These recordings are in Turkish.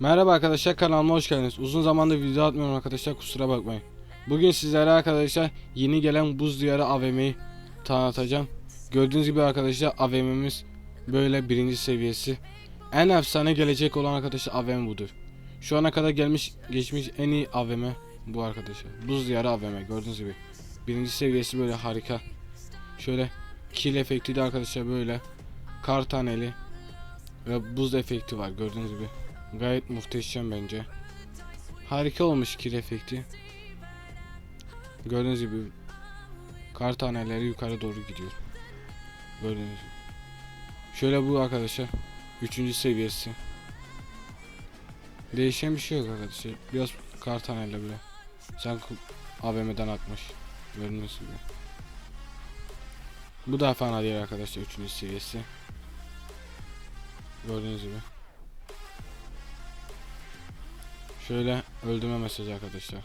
Merhaba arkadaşlar kanalıma hoş geldiniz. Uzun zamandır video atmıyorum arkadaşlar kusura bakmayın. Bugün sizlere arkadaşlar yeni gelen buz diyarı AVM'yi tanıtacağım. Gördüğünüz gibi arkadaşlar AVM'miz böyle birinci seviyesi. En efsane gelecek olan arkadaşlar AVM budur. Şu ana kadar gelmiş geçmiş en iyi AVM bu arkadaşlar. Buz diyarı AVM gördüğünüz gibi. Birinci seviyesi böyle harika. Şöyle kill efekti de arkadaşlar böyle. Kar taneli ve buz efekti var gördüğünüz gibi. Gayet muhteşem bence. Harika olmuş kil efekti. Gördüğünüz gibi kar taneleri yukarı doğru gidiyor. Gördüğünüz gibi. Şöyle bu arkadaşlar. Üçüncü seviyesi. Değişen bir şey yok arkadaşlar. Biraz kar taneyle bile. Sanki AVM'den atmış. Gördüğünüz gibi. Bu da fena değil arkadaşlar. Üçüncü seviyesi. Gördüğünüz gibi. Şöyle öldürme mesajı arkadaşlar.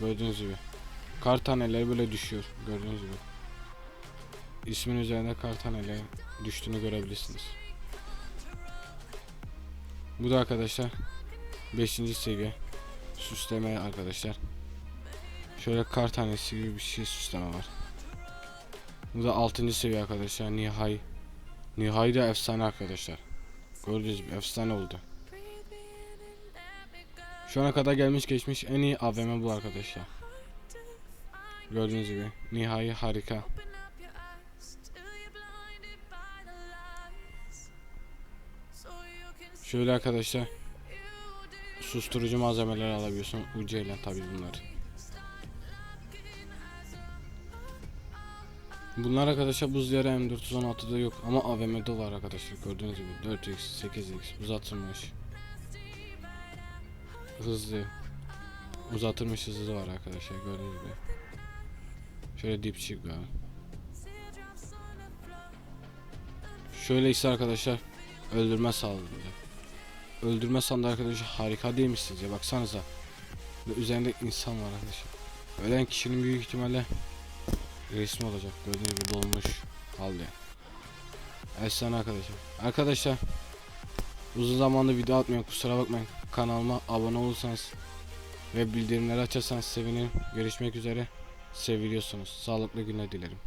Gördüğünüz gibi. Kar taneleri böyle düşüyor. Gördüğünüz gibi. İsmin üzerinde kar taneleri düştüğünü görebilirsiniz. Bu da arkadaşlar 5. seviye süsleme arkadaşlar. Şöyle kar tanesi gibi bir şey süsleme var. Bu da 6. seviye arkadaşlar. Nihai. Nihai de efsane arkadaşlar. Gördüğünüz gibi efsane oldu. Şu ana kadar gelmiş geçmiş en iyi AVM bu arkadaşlar. Gördüğünüz gibi nihai harika. Şöyle arkadaşlar susturucu malzemeler alabiliyorsun ucu ile tabi bunlar. Bunlar arkadaşlar buz diyarı M416'da yok ama AVM'de var arkadaşlar gördüğünüz gibi 4x 8x uzatılmış hızlı uzatılmış hızı var arkadaşlar gördüğünüz gibi. Şöyle dipçik var. Şöyle ise arkadaşlar öldürme sandığı. Öldürme sandığı arkadaşlar harika değil mi sizce? Baksanıza. Ve üzerinde insan var arkadaşlar. Ölen kişinin büyük ihtimalle resmi olacak. Gördüğünüz gibi dolmuş halde. Efsane arkadaşlar. Arkadaşlar uzun zamandır video atmıyorum kusura bakmayın. Kanalıma abone olursanız ve bildirimleri açarsanız sevinirim. Görüşmek üzere. Seviliyorsunuz. Sağlıklı günler dilerim.